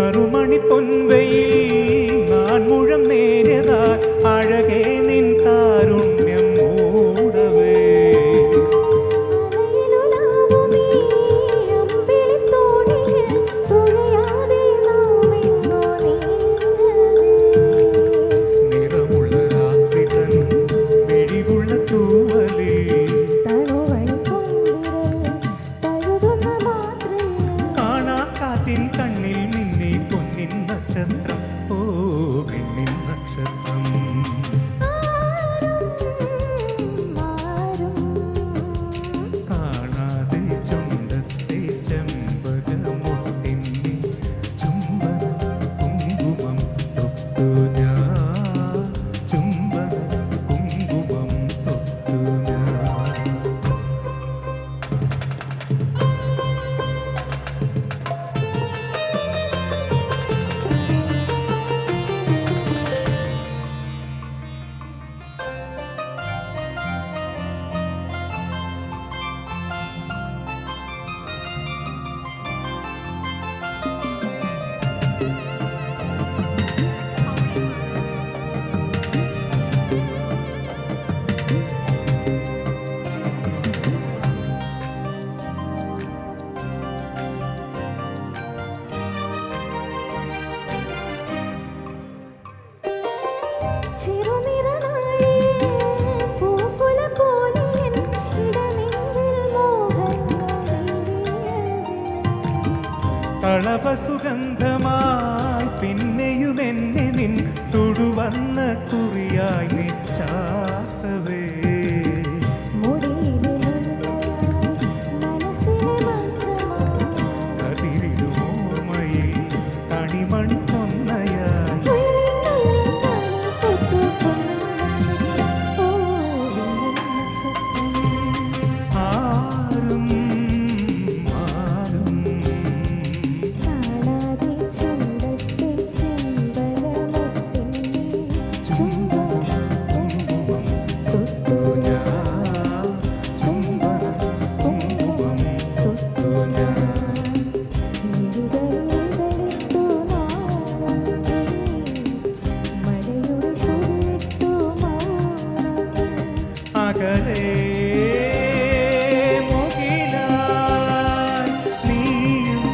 ഒരു മണി പൊൻവയിൽ ഞാൻ മുഴം നേരതാ അഴകേ നിൻ കാരുണ്യം മൂടവേ. നിറമുള്ള രാത്രി തൻ മിഴിവുള്ള തൂവലിൽ കാണാ കാറ്റിൻ കണ്ണിൽ കളവ സുഗന്ധമായി പിന്നെയും എന്നെ നിൻ തൊടുവന്ന കുറിയായി അകലേ മുകിലായി നീയും